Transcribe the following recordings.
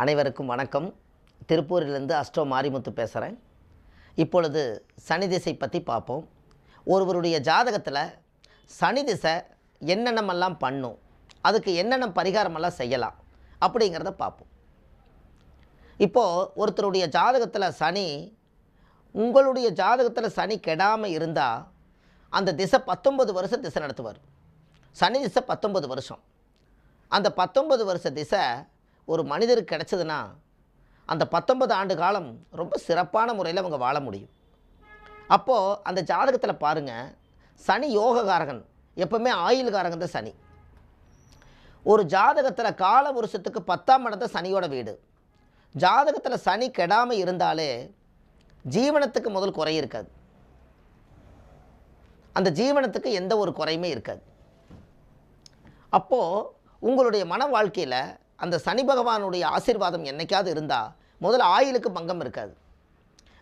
அனைவருக்கும் வணக்கம். திருப்பூரிலிருந்து அஸ்ட்ரோ மாரிமுத்து பேசுகிறேன் இப்பொழுது சனி திசை பற்றி பார்ப்போம். ஒருவருடைய ஜாதகத்தில் சனி திசை என்னென்னமெல்லாம் பண்ணும் அதுக்கு என்னென்ன பரிகாரமெல்லாம் செய்யலாம் அப்படிங்கிறத பார்ப்போம். இப்போது ஒருத்தருடைய ஜாதகத்தில் சனி உங்களுடைய ஜாதகத்தில் சனி கெடாமல் இருந்தால் அந்த திசை பத்தொன்பது வருஷம் திசை நடத்துவார். சனி திசை பத்தொன்பது வருஷம். அந்த பத்தொன்பது வருஷ திசை ஒரு மனிதருக்கு கிடச்சதுன்னா அந்த பத்தொன்பது ஆண்டு காலம் ரொம்ப சிறப்பான முறையில் அவங்க வாழ முடியும். அப்போது அந்த ஜாதகத்தில் பாருங்கள் சனி யோககாரகன் எப்பவுமே ஆயுள்காரகன் தான் சனி. ஒரு ஜாதகத்தில் கால வருஷத்துக்கு பத்தாம் இடத்த சனியோட வீடு. ஜாதகத்தில் சனி கெடாமல் இருந்தாலே ஜீவனத்துக்கு முதல் குறை இருக்காது. அந்த ஜீவனத்துக்கு எந்த ஒரு குறையுமே இருக்காது. அப்போது உங்களுடைய மன வாழ்க்கையில் அந்த சனி பகவானுடைய ஆசீர்வாதம் என்றைக்காவது இருந்தால் முதல்ல ஆயிலுக்கு பங்கம் இருக்காது.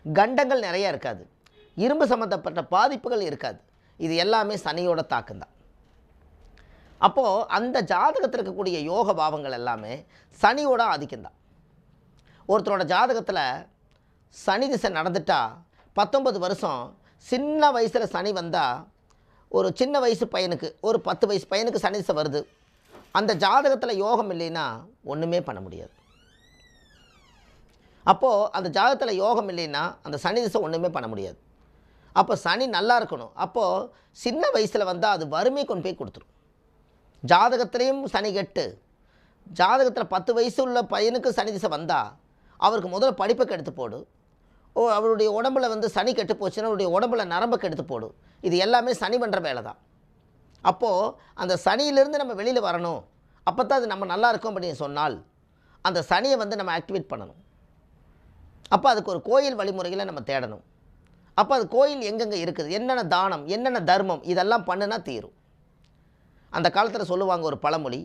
கண்டங்கள் நிறையா இருக்காது. இரும்பு சம்மந்தப்பட்ட பாதிப்புகள் இருக்காது. இது எல்லாமே சனியோட தாக்கம்தான் அப்போது அந்த ஜாதகத்தில் இருக்கக்கூடிய யோக பாவங்கள் எல்லாமே சனியோட ஆதிக்கம்தான் ஒருத்தரோட ஜாதகத்தில் சனி திசை நடந்துட்டால் பத்தொன்பது வருஷம் சின்ன வயசில் சனி வந்தால் ஒரு சின்ன வயசு பையனுக்கு ஒரு பத்து வயசு பையனுக்கு சனி திசை வருது. அந்த ஜாதகத்தில் யோகம் இல்லைன்னா ஒன்றுமே பண்ண முடியாது. அப்போது அந்த ஜாதகத்தில் யோகம் இல்லைன்னா அந்த சனி திசை ஒன்றுமே பண்ண முடியாது. அப்போ சனி நல்லா இருக்கணும். அப்போது சின்ன வயசில் வந்தால் அது வறுமை கொண்டு போய் கொடுத்துரும். ஜாதகத்திலையும் சனி கெட்டு. ஜாதகத்தில் பத்து வயசு உள்ள பையனுக்கு சனி திசை வந்தால் அவருக்கு முதல்ல படிப்பை கெடுத்து போடு. ஓ அவருடைய உடம்புல வந்து சனி கெட்டு போச்சுன்னா அவருடைய உடம்புல நரம்பை கெடுத்து போடும் இது எல்லாமே சனி பண்ணுற வேலை தான் அப்போது அந்த சனியிலிருந்து நம்ம வெளியில் வரணும். அப்போ தான் அது நம்ம நல்லா இருக்கும் அப்படின்னு சொன்னால் அந்த சனியை வந்து நம்ம ஆக்டிவேட் பண்ணணும். அப்போ அதுக்கு ஒரு கோயில் வழிமுறைகளை நம்ம தேடணும். அப்போ அது கோயில் எங்கெங்கே இருக்குது? என்னென்ன தானம் என்னென்ன தர்மம் இதெல்லாம் பண்ணுனா தீரும். அந்த காலத்தில் சொல்லுவாங்க ஒரு பழமொழி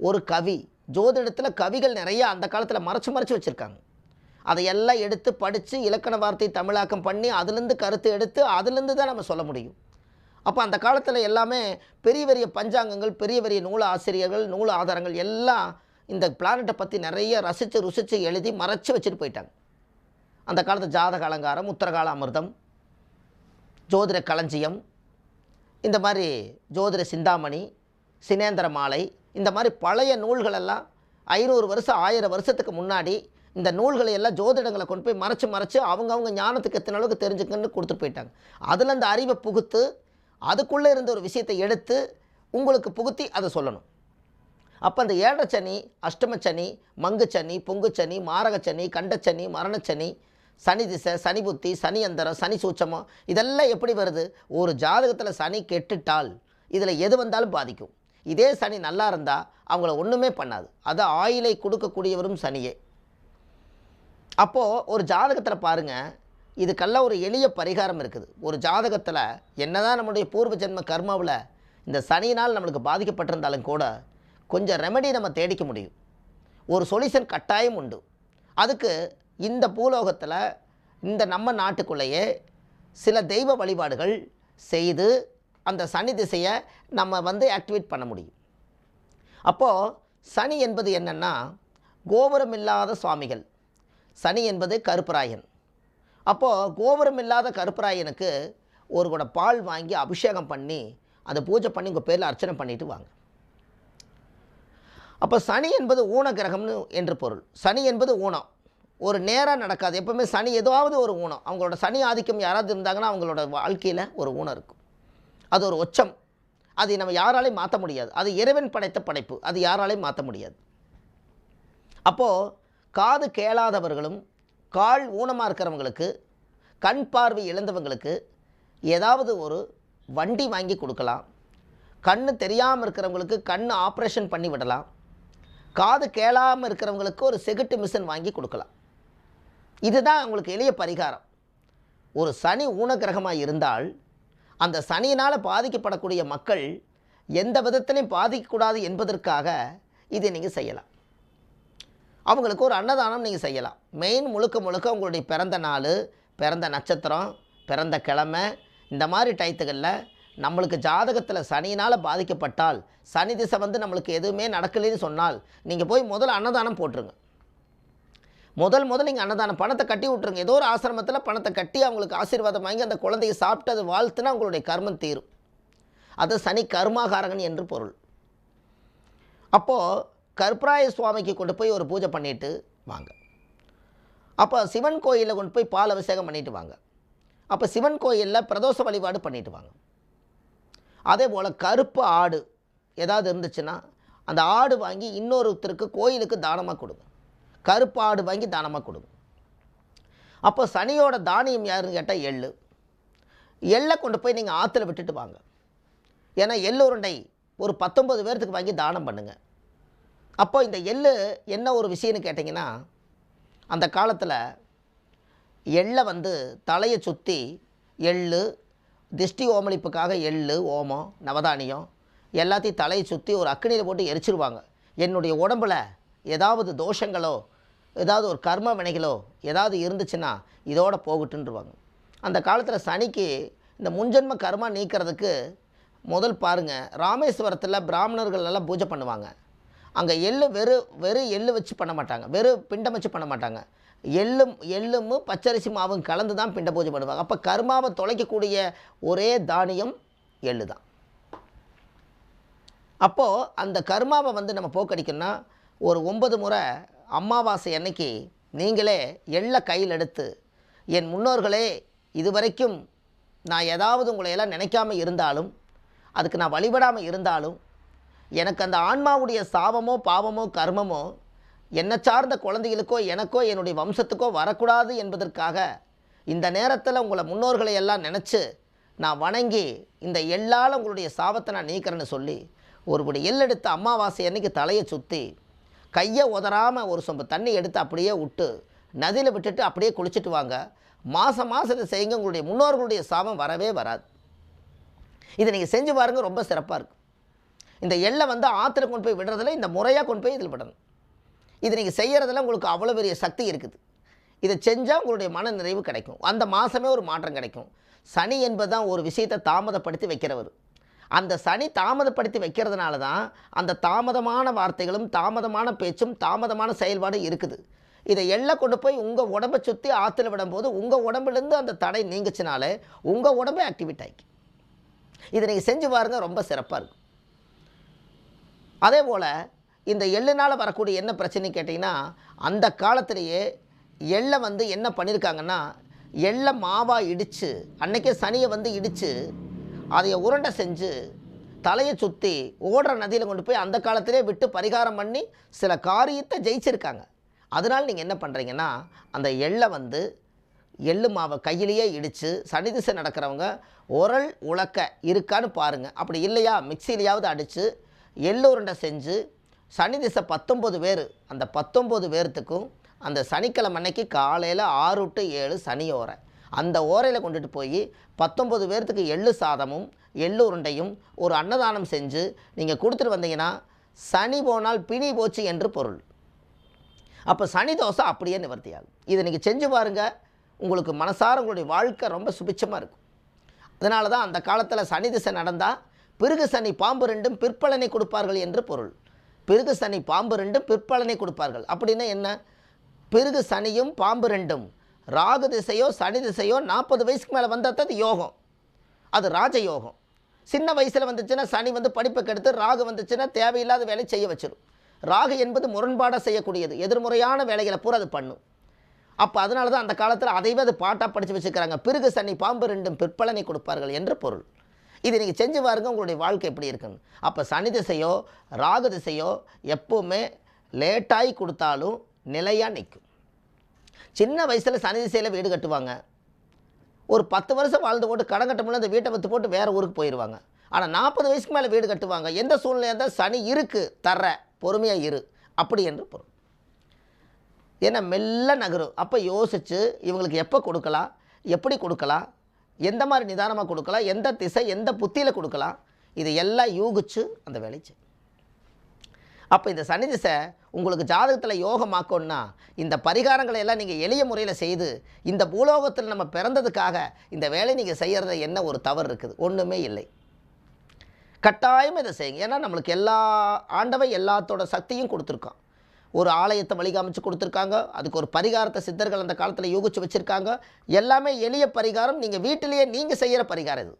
ஒரு கவி ஜோதிடத்தில் கவிகள் நிறையா அந்த காலத்தில் மறைச்சு மறைச்சு வச்சுருக்காங்க. அதையெல்லாம் எடுத்து படித்து இலக்கண வார்த்தை தமிழாக்கம் பண்ணி அதுலேருந்து கருத்து எடுத்து அதுலேருந்து தான் நம்ம சொல்ல முடியும். அப்போ அந்த காலத்தில் எல்லாமே பெரிய பெரிய பஞ்சாங்கங்கள் பெரிய பெரிய நூல ஆசிரியர்கள் நூல ஆதாரங்கள் எல்லாம் இந்த பிளானட்டை பற்றி நிறைய ரசித்து ருசித்து எழுதி மறைச்சு வச்சுட்டு போயிட்டாங்க. அந்த காலத்து ஜாதக அலங்காரம் உத்தரகால அமிர்தம் ஜோதிட களஞ்சியம் இந்த மாதிரி ஜோதிட சிந்தாமணி சினேந்திர மாலை இந்த மாதிரி பழைய நூல்களெல்லாம் ஐநூறு வருஷம் ஆயிரம் வருஷத்துக்கு முன்னாடி இந்த நூல்களை எல்லாம் ஜோதிடங்களை கொண்டு போய் மறைச்சு மறைச்சு அவங்கவுங்க ஞானத்துக்கு எத்தனை அளவுக்கு தெரிஞ்சுக்கன்னு கொடுத்துட்டு போயிட்டாங்க. அதில் அந்த அறிவை புகுத்து அதுக்குள்ளே இருந்த ஒரு விஷயத்தை எடுத்து உங்களுக்கு புகுத்தி அதை சொல்லணும். அப்போ அந்த ஏழரை சனி அஷ்டமச்சனி மங்குச்சனி பொங்குச்சனி மாரகச்சனி கண்டச்சனி மரணச்சனி சனி திசை சனி புத்தி சனி அந்தரம் சனி சூச்சமம் இதெல்லாம் எப்படி வருது? ஒரு ஜாதகத்தில் சனி கெட்டுட்டால் இதில் எது வந்தாலும் பாதிக்கும். இதே சனி நல்லா இருந்தால் அவங்கள ஒன்றுமே பண்ணாது. அது ஆயிலை கொடுக்கக்கூடியவரும் சனியே. அப்போது ஒரு ஜாதகத்தில் பாருங்கள் இதுக்கெல்லாம் ஒரு எளிய பரிகாரம் இருக்குது. ஒரு ஜாதகத்தில் என்னதான் நம்முடைய பூர்வ ஜென்ம கர்மாவில் இந்த சனியினால் நம்மளுக்கு பாதிக்கப்பட்டிருந்தாலும் கூட கொஞ்சம் ரெமெடி நம்ம தேடிக்க முடியும். ஒரு சொல்யூஷன் கட்டாயம் உண்டு. அதுக்கு இந்த பூலோகத்தில் இந்த நம்ம நாட்டுக்குள்ளேயே சில தெய்வ வழிபாடுகள் செய்து அந்த சனி திசையை நம்ம வந்து ஆக்டிவேட் பண்ண முடியும். அப்போது சனி என்பது என்னென்னா கோபுரம் இல்லாத சுவாமிகள். சனி என்பது கருப்பராயன். அப்போது கோபுரம் இல்லாத கருப்பராயனுக்கு ஒரு கூட பால் வாங்கி அபிஷேகம் பண்ணி அதை பூஜை பண்ணி உங்கள் பேரில் அர்ச்சனை பண்ணிட்டு வாங்க. அப்போ சனி என்பது ஊன கிரகம்னு என்று பொருள். சனி என்பது ஊனம். ஒரு நேராக நடக்காது. எப்பவுமே சனி ஏதாவது ஒரு ஊனம். அவங்களோட சனி ஆதிக்கம் யாராவது இருந்தாங்கன்னா அவங்களோட வாழ்க்கையில் ஒரு ஊனம் இருக்கும். அது ஒரு ஒச்சம் அதை நம்ம யாராலையும் மாற்ற முடியாது. அது இறைவன் படைத்த படைப்பு. அது யாராலையும் மாற்ற முடியாது. அப்போது காது கேளாதவர்களும் கால் ஊனமாக இருக்கிறவங்களுக்கு கண் பார்வை இழந்தவங்களுக்கு ஏதாவது ஒரு வண்டி வாங்கி கொடுக்கலாம். கண் தெரியாமல் இருக்கிறவங்களுக்கு கண் ஆப்ரேஷன் பண்ணி விடலாம். காது கேளாமல் இருக்கிறவங்களுக்கு ஒரு செகுட்டு மிஷின் வாங்கி கொடுக்கலாம். இதுதான் அவங்களுக்கு எளிய பரிகாரம். ஒரு சனி ஊனக்கிரகமாக இருந்தால் அந்த சனியினால் பாதிக்கப்படக்கூடிய மக்கள் எந்த விதத்திலையும் பாதிக்கக்கூடாது என்பதற்காக இதை நீங்கள் செய்யலாம். அவங்களுக்கு ஒரு அன்னதானம் நீங்கள் செய்யலாம். மெயின் முழுக்க முழுக்க உங்களுடைய பிறந்த நாள் பிறந்த நட்சத்திரம் பிறந்த கிழமை இந்த மாதிரி டயத்துகளில் நம்மளுக்கு ஜாதகத்தில் சனியினால் பாதிக்கப்பட்டால் சனி திசை வந்து நம்மளுக்கு எதுவுமே நடக்கலைன்னு சொன்னால் நீங்கள் போய் முதல்ல அன்னதானம் போட்டுருங்க. முதல் முதல் நீங்கள் அன்னதானம் பணத்தை கட்டி விட்ருங்க ஏதோ ஒரு ஆசிரமத்தில் பணத்தை கட்டி அவங்களுக்கு ஆசீர்வாதம் வாங்கி அந்த குழந்தையை சாப்பிட்டு அது வாழ்த்துனா உங்களுடைய கர்மம் தீரும். அது சனி கர்மாகாரகன் என்று பொருள். அப்போது கருப்பராய சுவாமிக்கு கொண்டு போய் ஒரு பூஜை பண்ணிட்டு வாங்க. அப்போ சிவன் கோயிலில் கொண்டு போய் பால் அபிஷேகம் பண்ணிட்டு வாங்க. அப்போ சிவன் கோயிலில் பிரதோஷ வழிபாடு பண்ணிட்டு வாங்க. அதே போல் கருப்பு ஆடு ஏதாவது இருந்துச்சுன்னா அந்த ஆடு வாங்கி இன்னொருத்தருக்கு கோயிலுக்கு தானமாக கொடுங்க. கருப்பு ஆடு வாங்கி தானமாக கொடுங்க. அப்போ சனியோட தானியம் யாருன்னு கேட்டால் எள்ளு. எள்ளை கொண்டு போய் நீங்கள் ஆற்றுல விட்டுட்டு வாங்க. ஏன்னா எள்ளு உருண்டை ஒரு பத்தொம்பது பேர்த்துக்கு வாங்கி தானம் பண்ணுங்கள் அப்போ இந்த எள்ளு என்ன ஒரு விஷயம்னு கேட்டிங்கன்னா அந்த காலத்தில் எள்ளை வந்து தலையை சுற்றி எள்ளு திஷ்டி ஓமளிப்புக்காக எள்ளு ஓமம் நவதானியம் எல்லாத்தையும் தலையை சுற்றி ஒரு அக்கினியில் போட்டு எரிச்சிருவாங்க. என்னுடைய உடம்புல ஏதாவது தோஷங்களோ ஏதாவது ஒரு கர்ம வினைகளோ ஏதாவது இருந்துச்சுன்னா இதோட போகட்டுன்றுவாங்க. அந்த காலத்தில் சனிக்கு இந்த முன்ஜென்ம கர்மா நீக்கிறதுக்கு முதல் பாருங்கள் ராமேஸ்வரத்தில் பிராமணர்கள் எல்லாம் பூஜை பண்ணுவாங்க. அங்கே எள்ளு வெறும் வெறும் எள்ளு வச்சு பண்ண மாட்டாங்க. வெறும் பிண்டம் வச்சு பண்ண மாட்டாங்க. எள்ளும் எள்ளும் பச்சரிசி மாவும் கலந்து தான் பிண்ட பூஜை பண்ணுவாங்க. அப்போ கர்மாவை தொலைக்கக்கூடிய ஒரே தானியம் எள்ளு தான் அப்போது அந்த கர்மாவை வந்து நம்ம போக்கடிக்கணும்னா ஒரு ஒன்பது முறை அமாவாசை அன்னைக்கு நீங்களே எள்ளை கையில் எடுத்து என் முன்னோர்களே இதுவரைக்கும் நான் ஏதாவது உங்களை எல்லாம் நினைக்காம இருந்தாலும் அதுக்கு நான் வழிபடாமல் இருந்தாலும் எனக்கு அந்த ஆன்மாவுடைய சாபமோ பாவமோ கர்மமோ என்னை சார்ந்த குழந்தைகளுக்கோ எனக்கோ என்னுடைய வம்சத்துக்கோ வரக்கூடாது என்பதற்காக இந்த நேரத்தில் உங்களை முன்னோர்களை எல்லாம் நினச்சி நான் வணங்கி இந்த எள்ளால் உங்களுடைய சாபத்தை நான் நீக்கிறேன்னு சொல்லி ஒருபடி எள் எடுத்து அமாவாசை அன்னைக்கு தலையை சுற்றி கையை உதறாமல் ஒரு சொம்பு தண்ணி எடுத்து அப்படியே விட்டு நதியில் விட்டுட்டு அப்படியே குளிச்சுட்டு வாங்க. மாதம் மாதம் இதை செய்யுங்க. உங்களுடைய முன்னோர்களுடைய சாபம் வரவே வராது. இதை நீங்கள் செஞ்சு பாருங்கள் ரொம்ப சிறப்பாக இருக்கும். இந்த எள்ளை வந்து ஆற்றுல கொண்டு போய் விடுறதுல இந்த முறையாக கொண்டு போய் இதில் விடணும். இது நீங்கள் செய்கிறதுல உங்களுக்கு அவ்வளோ பெரிய சக்தி இருக்குது. இதை செஞ்சால் உங்களுடைய மன நிறைவு கிடைக்கும். அந்த மாதமே ஒரு மாற்றம் கிடைக்கும். சனி என்பது தான் ஒரு விஷயத்தை தாமதப்படுத்தி வைக்கிறவர். அந்த சனி தாமதப்படுத்தி வைக்கிறதுனால தான் அந்த தாமதமான வார்த்தைகளும் தாமதமான பேச்சும் தாமதமான செயல்பாடும் இருக்குது. இதை எள்ளை கொண்டு போய் உங்கள் உடம்பை சுற்றி ஆற்றுல விடும்போது உங்கள் உடம்புலேருந்து அந்த தடை நீங்கிச்சினாலே உங்கள் உடம்பே ஆக்டிவேட் ஆகி இதை நீங்கள் செஞ்சு பாருங்கள் ரொம்ப சிறப்பாக இருக்கும். அதே போல் இந்த எள்ளுனால் வரக்கூடிய என்ன பிரச்சனை கேட்டிங்கன்னா அந்த காலத்திலேயே எள்ளை வந்து என்ன பண்ணியிருக்காங்கன்னா எள்ளை மாவாக இடித்து அன்னைக்கே சனியை வந்து இடித்து அதை உருண்டை செஞ்சு தலையை சுற்றி ஓடுற நதியில் கொண்டு போய் அந்த காலத்திலே விட்டு பரிகாரம் பண்ணி சில காரியத்தை ஜெயிச்சிருக்காங்க. அதனால் நீங்கள் என்ன பண்ணுறீங்கன்னா அந்த எள்ளை வந்து எள்ளு மாவை கையிலேயே இடித்து சனி திசை நடக்கிறவங்க உரல் உழக்க இருக்கான்னு பாருங்கள் அப்படி இல்லையா? மிக்சியிலையாவது அடித்து எள்ளு செஞ்சு சனி திசை பத்தொம்பது பேர். அந்த பத்தொம்பது பேர்த்துக்கும் அந்த சனிக்கிழமை அன்னைக்கு காலையில் ஆறு டு ஏழு சனி ஓரை. அந்த ஓரையில் கொண்டுட்டு போய் பத்தொம்பது பேர்த்துக்கு எள்ளு சாதமும் எள்ளு உருண்டையும் ஒரு அன்னதானம் செஞ்சு நீங்கள் கொடுத்துட்டு வந்தீங்கன்னா சனி போனால் பிணி போச்சு என்று பொருள். அப்போ சனி தோசை அப்படியே நிவர்த்தி ஆகும் இதை நீங்கள் செஞ்சு பாருங்கள் உங்களுக்கு மனசார உங்களுடைய வாழ்க்கை ரொம்ப சுபிச்சமாக இருக்கும். அதனால தான் அந்த காலத்தில் சனி திசை நடந்தால் பிறகு சனி பாம்பு ரெண்டும் பிற்பலனை கொடுப்பார்கள் என்று பொருள். பிறகு சனி பாம்பு ரெண்டும் பிற்பலனை கொடுப்பார்கள். அப்படின்னா என்ன? பிறகு சனியும் பாம்பு ரெண்டும். ராகு திசையோ சனி திசையோ நாற்பது வயசுக்கு மேலே வந்தால் யோகம். அது ராஜயோகம் சின்ன வயசில் வந்துச்சுன்னா சனி வந்து படிப்பை கெடுத்து ராகு வந்துச்சுன்னா தேவையில்லாத வேலை செய்ய வச்சிடும் ராகு என்பது முரண்பாடாக செய்யக்கூடியது. எதிர்முறையான வேலைகளை பூரா அது பண்ணும். அப்போ அதனால தான் அந்த காலத்தில் அதைவே அது பாட்டாக படித்து வச்சுக்கிறாங்க பிறகு சனி பாம்பு ரெண்டும் பிற்பலனை கொடுப்பார்கள் என்று பொருள். இது நீங்கள் செஞ்சு பாருங்க உங்களுடைய வாழ்க்கை எப்படி இருக்குன்னு. அப்போ சனி திசையோ ராகு திசையோ எப்போவுமே லேட்டாகி கொடுத்தாலும் நிலையாக நிற்கும் சின்ன வயசில் சனி திசையில் வீடு கட்டுவாங்க. ஒரு பத்து வருஷம் வாழ்ந்து போட்டு கடன் கட்ட முடியல அந்த வீட்டை பற்றி போட்டு வேறு ஊருக்கு போயிடுவாங்க ஆனால் நாற்பது வயசுக்கு மேலே வீடு கட்டுவாங்க. எந்த சூழ்நிலையாக இருந்தால் சனி இருக்குது தர்ற பொறுமையாக இரு. அப்படி என்று பொருள். ஏன்னா மெல்ல நகரும். அப்போ யோசித்து இவங்களுக்கு எப்போ கொடுக்கலாம் எப்படி கொடுக்கலாம் எந்த மாதிரி நிதானமாக கொடுக்கலாம் எந்த திசை எந்த புத்தியில் கொடுக்கலாம் இது எல்லாம் யூகிச்சு அந்த வேலை செய்யும் அப்போ இந்த சனி திசை உங்களுக்கு ஜாதகத்தில் யோகமாக்கணும்னா இந்த பரிகாரங்களை எல்லாம் நீங்கள் எளிய முறையில் செய்து இந்த பூலோகத்தில் நம்ம பிறந்ததுக்காக இந்த வேலை நீங்கள் செய்கிறத என்ன ஒரு தவறு இருக்குது? ஒன்றுமே இல்லை. கட்டாயம் இதை செய்யுங்க. ஏன்னா நம்மளுக்கு எல்லா ஆண்டவை எல்லாத்தோட சக்தியும் கொடுத்துருக்கோம் ஒரு ஆலயத்தை வழிகாமிச்சு கொடுத்துருக்காங்க. அதுக்கு ஒரு பரிகாரத்தை சித்தர்கள் அந்த காலத்தில் யோகிச்சு வச்சுருக்காங்க. எல்லாமே எளிய பரிகாரம். நீங்கள் வீட்டிலேயே நீங்கள் செய்கிற பரிகாரம் இது.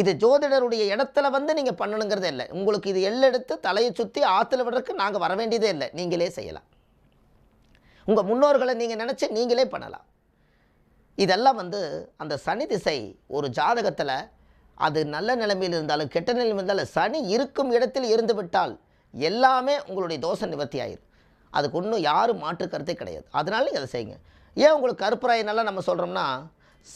இது ஜோதிடருடைய இடத்துல வந்து நீங்கள் பண்ணணுங்கிறதே இல்லை. உங்களுக்கு இது எள்ளெடுத்து தலையை சுற்றி ஆற்றுல விடுறதுக்கு நாங்கள் வர வேண்டியதே இல்லை. நீங்களே செய்யலாம். உங்கள் முன்னோர்களை நீங்கள் நினச்சி நீங்களே பண்ணலாம். இதெல்லாம் வந்து அந்த சனி திசை ஒரு ஜாதகத்தில் அது நல்ல நிலைமையில் இருந்தாலும் கெட்ட நிலைமையில் இருந்தாலும் சனி இருக்கும் இடத்தில் இருந்து விட்டால் எல்லாமே உங்களுடைய தோஷ நிவர்த்தி ஆயிரும். அதுக்கு ஒன்றும் யாரும் மாற்று கருத்தே கிடையாது. அதனால நீங்கள் அதை செய்யுங்க. ஏன் உங்களுக்கு கருப்பராயனெல்லாம் நம்ம சொல்கிறோம்னா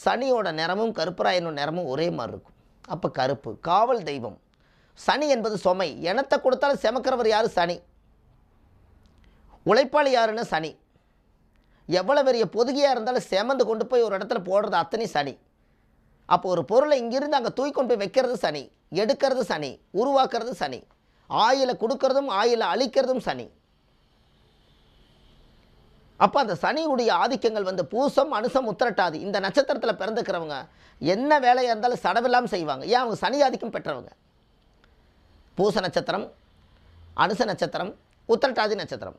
சனியோட நிறமும் கருப்பராயனோட நிறமும் ஒரே மாதிரி இருக்கும். அப்போ கருப்பு காவல் தெய்வம். சனி என்பது சுமை. எனத்தை கொடுத்தாலும் செமக்கிறவர் யார்? சனி. உழைப்பாளி யாருன்னா சனி. எவ்வளோ பெரிய பொதுகியாக இருந்தாலும் செமந்து கொண்டு போய் ஒரு இடத்துல போடுறது அத்தனை சனி. அப்போ ஒரு பொருளை இங்கிருந்து அங்கே தூக்கி கொண்டு போய் வைக்கிறது சனி. எடுக்கிறது சனி. உருவாக்குறது சனி. ஆயில கொடுக்கறதும் ஆயிலை அழிக்கிறதும் சனி. அப்போ அந்த சனியுடைய ஆதிக்கங்கள் வந்து பூசம் அனுசம் உத்தரட்டாது இந்த நட்சத்திரத்தில் பிறந்துக்கிறவங்க என்ன வேலையாக இருந்தாலும் சடவில்லாமல் செய்வாங்க. ஏன்? அவங்க சனி ஆதிக்கம் பெற்றவங்க. பூச நட்சத்திரம் அனுச நட்சத்திரம் உத்திரட்டாதி நட்சத்திரம்.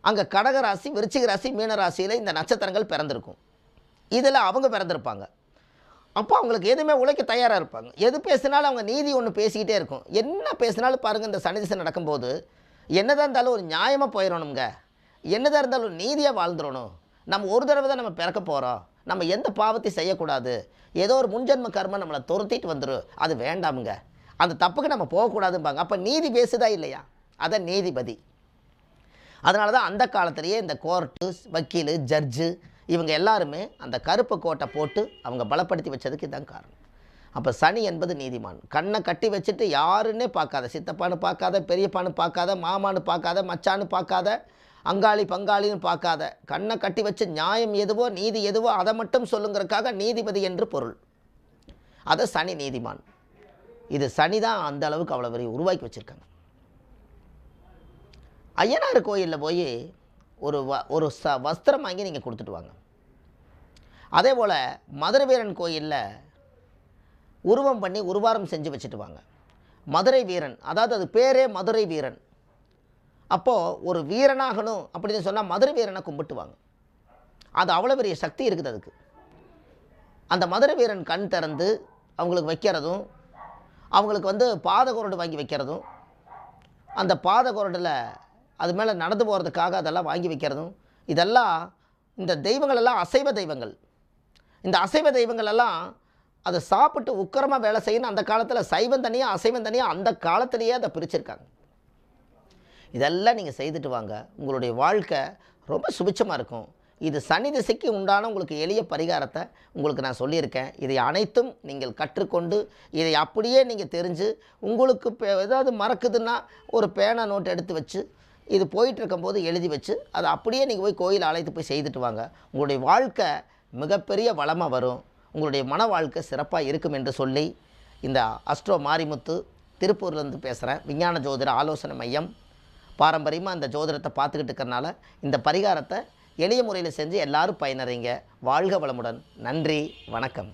அங்கே கடக ராசி விருச்சிக ராசி மீன ராசியில் இந்த நட்சத்திரங்கள் பிறந்திருக்கும். இதில் அவங்க பிறந்திருப்பாங்க. அப்போ அவங்களுக்கு எதுவுமே உழைக்க தயாராக இருப்பாங்க. எது பேசினாலும் அவங்க நீதி ஒன்று பேசிக்கிட்டே இருக்கும். என்ன பேசினாலும் பாருங்கள் இந்த சனி திசை நடக்கும்போது என்னதான் இருந்தாலும் ஒரு நியாயமாக போயிடணுங்க என்னதாக இருந்தாலும் நீதியாக வாழ்ந்துடணும். நம்ம ஒரு தடவை தான் நம்ம பிறக்க போகிறோம் நம்ம எந்த பாவத்தையும் செய்யக்கூடாது. ஏதோ ஒரு முன்ஜென்ம கர்மம் நம்மளை துரத்திட்டு வந்துடும் அது வேண்டாமுங்க. அந்த தப்புக்கு நம்ம போகக்கூடாதும்பாங்க. அப்போ நீதி பேசுதா இல்லையா? அதான் நீதிபதி. அதனால தான் அந்த காலத்திலேயே இந்த கோர்ட்டு வக்கீல் ஜட்ஜு இவங்க எல்லாருமே அந்த கருப்பு கோட்டை போட்டு அவங்க பலப்படுத்தி வச்சதுக்கு இதுதான் காரணம். அப்போ சனி என்பது நீதிமான். கண்ணை கட்டி வச்சுட்டு யாருன்னே பார்க்காத சித்தப்பான்னு பார்க்காத பெரியப்பான்னு பார்க்காத மாமான்னு பார்க்காத மச்சான்னு பார்க்காத அங்காளி பங்காளின்னு பார்க்காத கண்ணை கட்டி வச்சு நியாயம் எதுவோ நீதி எதுவோ அதை மட்டும் சொல்லுங்கிறதுக்காக நீதிபதி என்று பொருள். அதை சனி நீதிமான். இது சனி தான் அந்த அளவுக்கு அவ்வளோ பெரிய உருவாக்கி வச்சுருக்காங்க. ஐயனார் கோயிலில் போய் ஒரு வ ஒரு ச வஸ்திரம் வாங்கி நீங்கள் கொடுத்துட்டு வாங்க. அதே போல் மதுரை வீரன் கோயிலில் உருவம் பண்ணி உருவாரம் செஞ்சு வச்சுட்டு வாங்க மதுரை வீரன் அதாவது அது பேரே மதுரை வீரன். அப்போது ஒரு வீரனாகணும் அப்படின்னு சொன்னால் மதுரை வீரனை கும்பிட்டுவாங்க. அது அவ்வளோ பெரிய சக்தி இருக்குது அதுக்கு. அந்த மதுரை வீரன் கண் திறந்து அவங்களுக்கு வைக்கிறதும் அவங்களுக்கு வந்து பாதகுரடு வாங்கி வைக்கிறதும் அந்த பாதகுரடில் அது மேலே நடந்து போகிறதுக்காக அதெல்லாம் வாங்கி வைக்கிறதும் இதெல்லாம் இந்த தெய்வங்கள் எல்லாம் அசைவ தெய்வங்கள். இந்த அசைவ தெய்வங்கள் எல்லாம் அதை சாப்பிட்டு உக்கரமாக வேலை செய்யணும். அந்த காலத்தில் சைவம் தனியாக அசைவம் தனியாக அந்த காலத்திலேயே அதை பிரிச்சிருக்காங்க. இதெல்லாம் நீங்கள் செய்துட்டு வாங்க. உங்களுடைய வாழ்க்கை ரொம்ப சுபிச்சமாக இருக்கும். இது சனி திசைக்கு உண்டான உங்களுக்கு எளிய பரிகாரத்தை உங்களுக்கு நான் சொல்லியிருக்கேன். இதை அனைத்தும் நீங்கள் கற்றுக்கொண்டு இதை அப்படியே நீங்கள் தெரிஞ்சு உங்களுக்கு ஏதாவது மறக்குதுன்னா ஒரு பேனா நோட் எடுத்து வச்சு இது போயிட்டு இருக்கும்போது எழுதி வச்சு அதை அப்படியே நீங்கள் போய் கோயில் அழைத்து போய் செய்துட்டு வாங்க. உங்களுடைய வாழ்க்கை மிகப்பெரிய வளமாக வரும். உங்களுடைய மன வாழ்க்கை சிறப்பாக இருக்கும் என்று சொல்லி இந்த அஸ்ட்ரோ மாரிமுத்து திருப்பூர்லேருந்து பேசுகிறேன் விஞ்ஞான ஜோதிட ஆலோசனை மையம். பாரம்பரியமாக அந்த ஜோதிடத்தை பார்த்துக்கிட்டு இருக்கிறனால இந்த பரிகாரத்தை எளிய முறையில் செஞ்சு எல்லோரும் பயனறிங்க வாழ்க வளமுடன். நன்றி. வணக்கம்.